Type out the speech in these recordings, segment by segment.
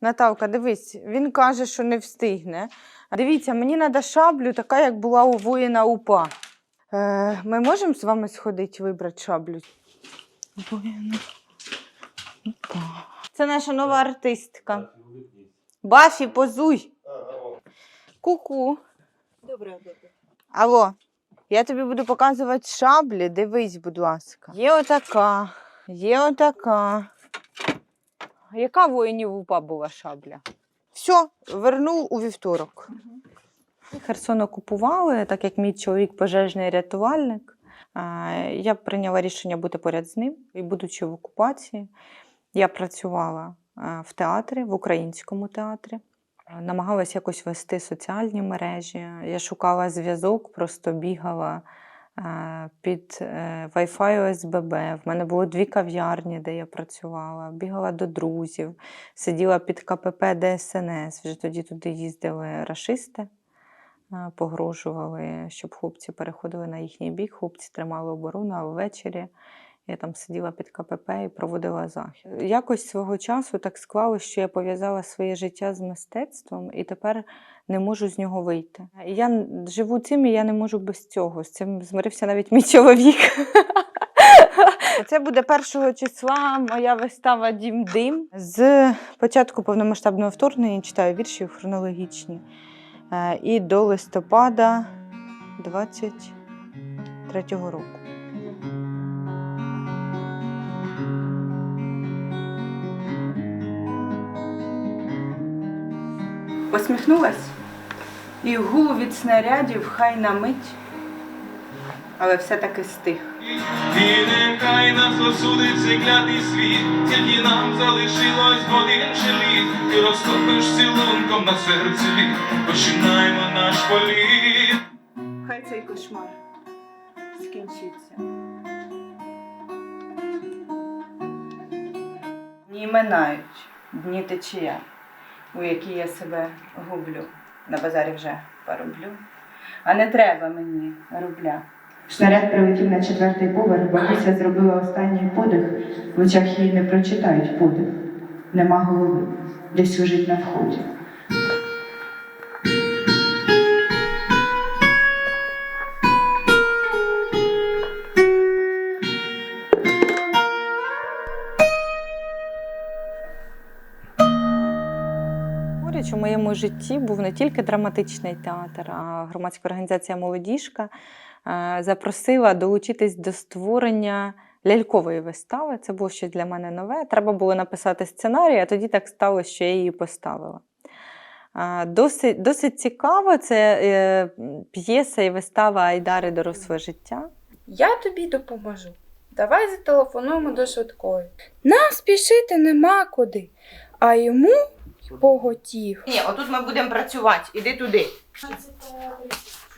Наталка, дивись, він каже, що не встигне. Дивіться, мені треба шаблю, така, як була у воїна УПА. Е, ми можемо з вами сходити вибрати шаблю? Воїна УПА. Це наша нова артистка. Бафі, позуй. Ку-ку. Добре, добре. Алло, я тобі буду показувати шаблі. Дивись, будь ласка. Є отака, є отака. Яка воїнів УПА була шабля? Все, вернув у вівторок. Херсон окупували, так як мій чоловік пожежний рятувальник. Я прийняла рішення бути поряд з ним. І будучи в окупації, я працювала в театрі, в українському театрі. Намагалась якось вести соціальні мережі. Я шукала зв'язок, просто бігала під е, Wi-Fi ОСББ. В мене було дві кав'ярні, де я працювала. Бігала до друзів, сиділа під КПП ДСНС. Вже тоді туди їздили рашисти, е, погрожували, щоб хлопці переходили на їхній бік. Хлопці тримали оборону, а ввечері я там сиділа під КПП і проводила захід. Якось свого часу так склалося, що я пов'язала своє життя з мистецтвом і тепер не можу з нього вийти. Я живу цим, і я не можу без цього. З цим змирився навіть мій чоловік. Це буде першого числа моя вистава Дім Дим. З початку повномасштабного вторгнення читаю вірші хронологічні. Е, І до листопада 23-го року. Посміхнулась і гул від снарядів хай на мить, але все-таки стих. І нехай нас осудить цей клятий світ, тільки нам залишилось один літ, ти розтопиш цілунком на серці починаємо наш політ. Хай цей кошмар скінчиться. Дні минають дні течія, у якій я себе гублю. На базарі вже пороблю. А не треба мені рубля. Снаряд прилетів на четвертий поверх, бабуся зробила останній подих, в очах її не прочитають подих. Нема голови, десь лежить на вході. Моєму житті був не тільки драматичний театр, а громадська організація Молодіжка е, запросила долучитись до створення лялькової вистави. Це було щось для мене нове. Треба було написати сценарій, а тоді так сталося, що я її поставила. Е, Досить, досить цікаво, це е, п'єса і вистава Айдари доросле життя. Я тобі допоможу. Давай зателефонуємо до швидкої. Нам спішити нема куди, а йому поготів. Ні, отут ми будемо працювати, іди туди.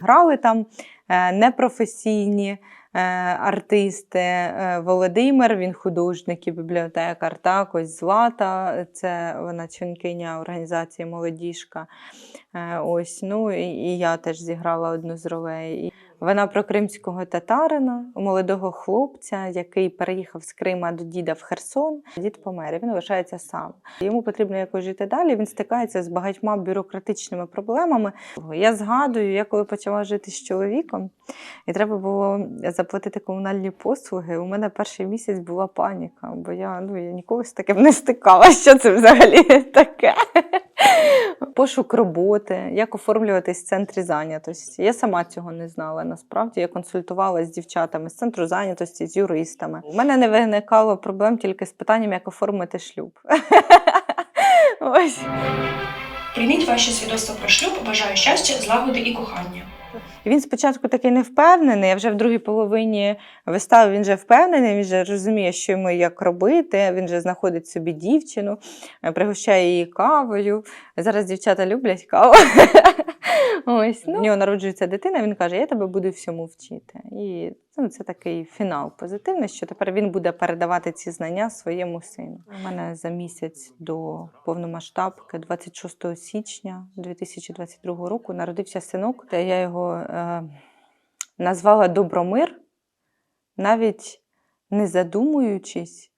Грали там е, непрофесійні е, артисти. Е, Володимир, він художник і бібліотекар. Так, ось Злата, це вона членкиня організації Молодіжка. Ось, ну і я теж зіграла одну з ролей. Вона про кримського татарина, молодого хлопця, який переїхав з Крима до діда в Херсон. Дід помер, він лишається сам. Йому потрібно якось жити далі. Він стикається з багатьма бюрократичними проблемами. Я згадую, я коли почала жити з чоловіком, і треба було заплатити комунальні послуги. У мене перший місяць була паніка, бо я ну я ніколи з таким не стикала. Що це взагалі таке? Пошук роботи, як оформлюватись в центрі зайнятості. Я сама цього не знала. Насправді я консультувалася з дівчатами з центру зайнятості, з юристами. У мене не виникало проблем тільки з питанням, як оформити шлюб. Ось. Прийміть ваше свідоцтво про шлюб, бажаю щастя, злагоди і кохання. Він спочатку такий не впевнений, а вже в другій половині вистави він вже впевнений, він вже розуміє, що йому як робити. Він вже знаходить собі дівчину, пригощає її кавою. Зараз дівчата люблять каву. Ось, ну. В нього народжується дитина, він каже: Я тебе буду всьому вчити. І ну, це такий фінал позитивний, що тепер він буде передавати ці знання своєму сину. У мене за місяць до повномасштабки, 26 січня 2022 року, народився синок. Та я його е, назвала Добромир, навіть не задумуючись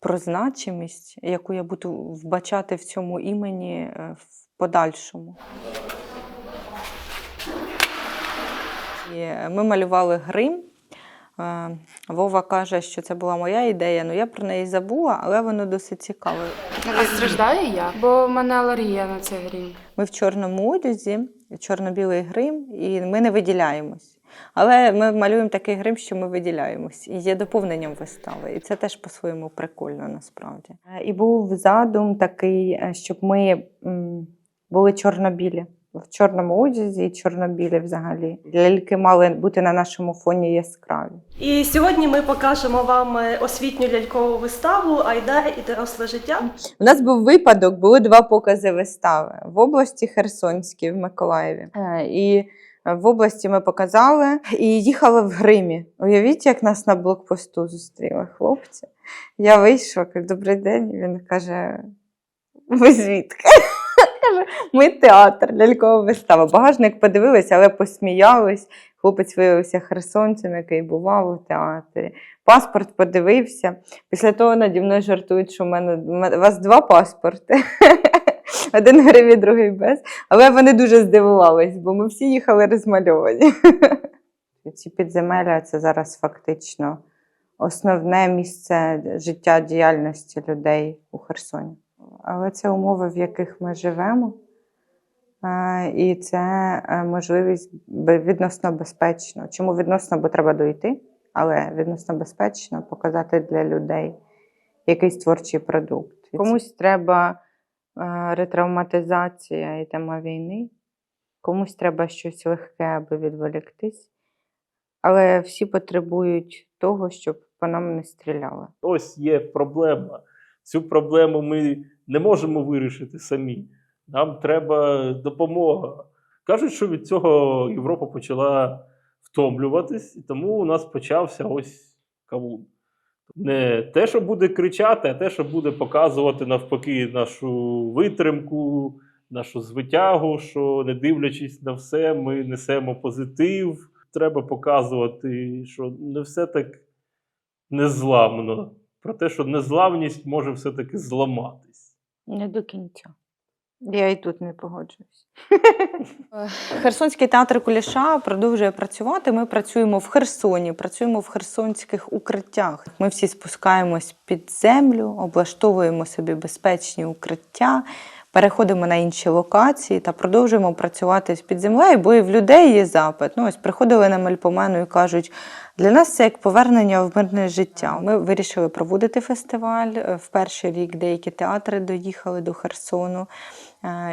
про значимість, яку я буду вбачати в цьому імені е, в подальшому. І е, ми малювали грим. Е, Вова каже, що це була моя ідея, ну я про неї забула, але воно досить цікаве. А страждаю я, бо в мене алергія на цей грім. Ми в чорному одязі, чорно-білий грим, і ми не виділяємось. Але ми малюємо такий грим, що ми виділяємось. І є доповненням вистави. І це теж по-своєму прикольно насправді. Е, І був задум такий, е, щоб ми були чорно-білі. В чорному одязі і чорно-білі взагалі. Ляльки мали бути на нашому фоні яскраві. І сьогодні ми покажемо вам е, освітню лялькову виставу Айда і доросле життя. У нас був випадок, були два покази вистави в області Херсонській, в Миколаєві. Е, І в області ми показали і їхали в гримі. Уявіть, як нас на блокпосту зустріли хлопці. Я вийшла, кажу, добрий день. І Він каже: ви звідки? Каже, ми театр, лялькова вистава. Багажник подивилися, але посміялись. Хлопець виявився херсонцем, який бував у театрі. Паспорт подивився. Після того наді мною жартують, що в мене у вас два паспорти. Один гриві, другий без. Але вони дуже здивувались, бо ми всі їхали розмальовані. Ці підземелля це зараз фактично основне місце життя діяльності людей у Херсоні. Але це умови, в яких ми живемо. І це е, можливість відносно безпечно. Чому відносно, бо треба дойти, але відносно безпечно показати для людей якийсь творчий продукт. Комусь треба е, ретравматизація і тема війни, комусь треба щось легке, аби відволіктись. Але всі потребують того, щоб по нам не стріляли. Ось є проблема. Цю проблему ми не можемо вирішити самі. Нам треба допомога. Кажуть, що від цього Європа почала втомлюватись, і тому у нас почався ось кавун. Не те, що буде кричати, а те, що буде показувати навпаки нашу витримку, нашу звитягу, що не дивлячись на все, ми несемо позитив. Треба показувати, що не все так незламно. Про те, що незламність може все-таки зламатись. Не до кінця. Я і тут не погоджуюсь. Херсонський театр Куліша продовжує працювати. Ми працюємо в Херсоні, працюємо в херсонських укриттях. Ми всі спускаємось під землю, облаштовуємо собі безпечні укриття, переходимо на інші локації та продовжуємо працювати з-під землею, бо і в людей є запит. Ну, ось приходили на мельпомену і кажуть, для нас це як повернення в мирне життя. Ми вирішили проводити фестиваль. Е, В перший рік деякі театри доїхали до Херсону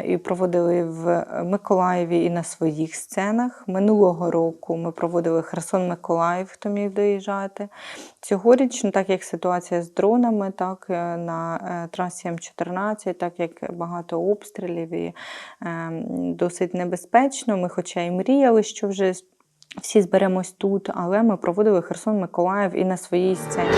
і проводили в Миколаєві і на своїх сценах. Минулого року ми проводили Херсон-Миколаїв, хто міг доїжджати. Цьогоріч, ну, так як ситуація з дронами, так е, на е, трасі М14, так як багато обстрілів і е, досить небезпечно. Ми, хоча і мріяли, що вже всі зберемось тут, але ми проводили Херсон Миколаїв і на своїй сцені.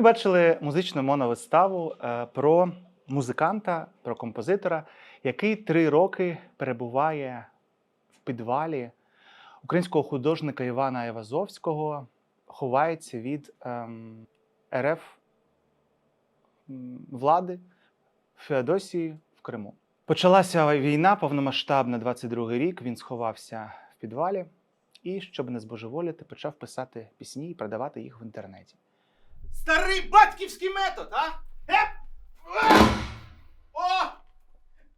Ви бачили музичну моновиставу е, про музиканта, про композитора, який три роки перебуває в підвалі українського художника Івана Івазовського, ховається від ем, РФ влади в Феодосії в Криму. Почалася війна повномасштабна 22 рік. Він сховався в підвалі і, щоб не збожеволіти, почав писати пісні і продавати їх в інтернеті. Старий батьківський метод, а? Еп! А! О!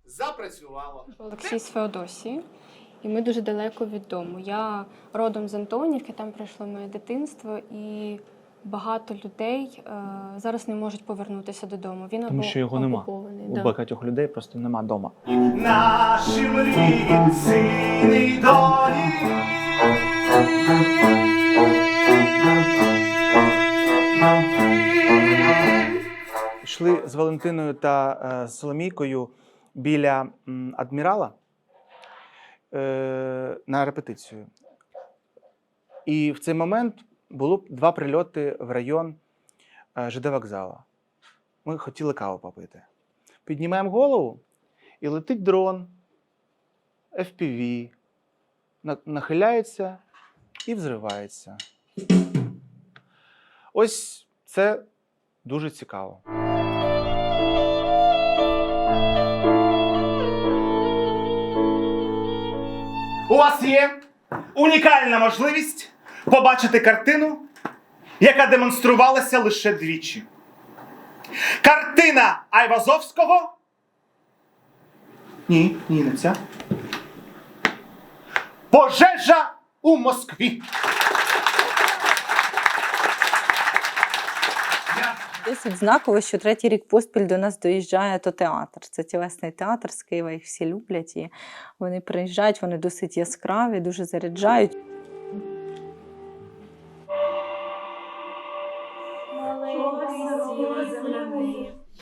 Запрацювало. Олексій з Феодосії, і ми дуже далеко від дому. Я родом з Антонівки, там пройшло моє дитинство, і багато людей е, зараз не можуть повернутися додому. Він Тому або що його нема. окупований. У да. багатьох людей просто нема вдома. Наші мрії, сини й долі. Йшли з Валентиною та е, Соломійкою біля адмірала. е, на репетицію. І в цей момент було два прильоти в район е, ЖД вокзала. Ми хотіли каву попити. Піднімаємо голову, і летить дрон, FPV, на- нахиляється і взривається. Ось це дуже цікаво. У вас є унікальна можливість побачити картину, яка демонструвалася лише двічі. Картина Айвазовського. Ні, ні, не ця. Пожежа у Москві. Досить знаково, що третій рік поспіль до нас доїжджає то театр. Це тілесний театр з Києва, їх всі люблять. І вони приїжджають, вони досить яскраві, дуже заряджають.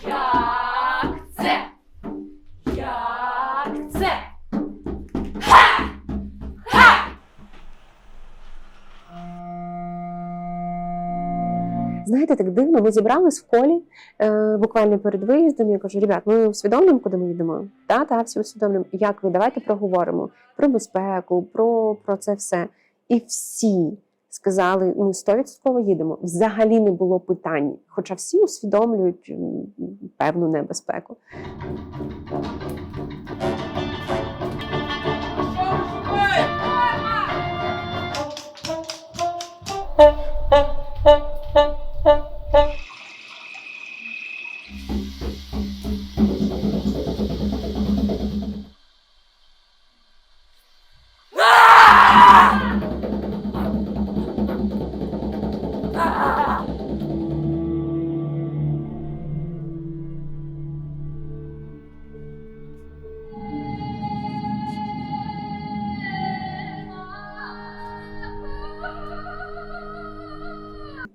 Як Знаєте, так дивно, ми зібрались в колі е, буквально перед виїздом. Я кажу, ребят, ми усвідомлюємо, куди ми їдемо. Та, та, всі усвідомлюємо. Як ви? Давайте проговоримо про безпеку, про, про це все. І всі сказали: ну, 100% їдемо. Взагалі не було питань. Хоча всі усвідомлюють певну небезпеку.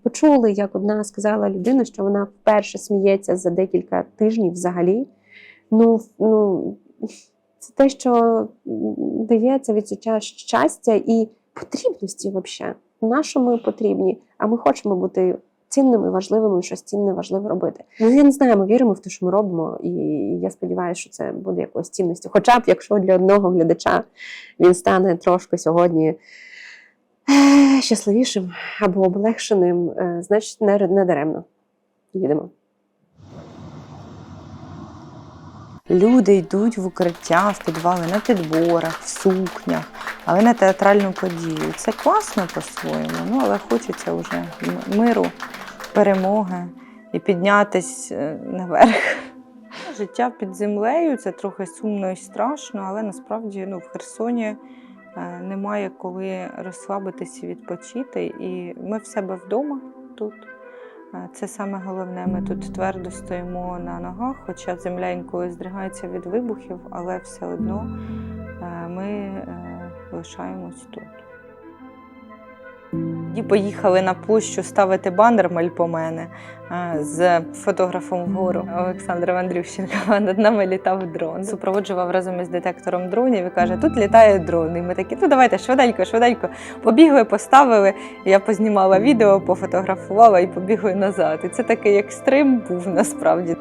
Почули, як одна сказала людина, що вона вперше сміється за декілька тижнів взагалі. Ну, ну це те, що м, дає це відчуття щастя і потрібності взагалі. На що ми потрібні? А ми хочемо бути цінними, важливими, щось цінне, важливе робити. Ну, я не знаю, ми віримо в те, що ми робимо, і я сподіваюся, що це буде якоюсь цінністю. Хоча б якщо для одного глядача він стане трошки сьогодні щасливішим або облегшеним, е, значить, не, даремно. Їдемо. Люди йдуть в укриття, в підвали на підборах, в сукнях, але на театральну подію. Це класно по-своєму, ну але хочеться вже миру, перемоги і піднятись е, наверх. Життя під землею це трохи сумно і страшно, але насправді ну, в Херсоні немає коли розслабитись і відпочити. І ми в себе вдома тут. Е, Це саме головне. Ми тут твердо стоїмо на ногах, хоча земля інколи здригається від вибухів, але все одно е, ми е, лишаємось тут. І поїхали на площу ставити банер Мельпомене е, з фотографом вгору Олександром Андрющенком. А над нами літав дрон. Супроводжував разом із детектором дронів і каже: тут літає дрон. І ми такі, ну давайте швиденько, швиденько. Побігли, поставили. Я познімала відео, пофотографувала і побігли назад. І це такий екстрим був насправді.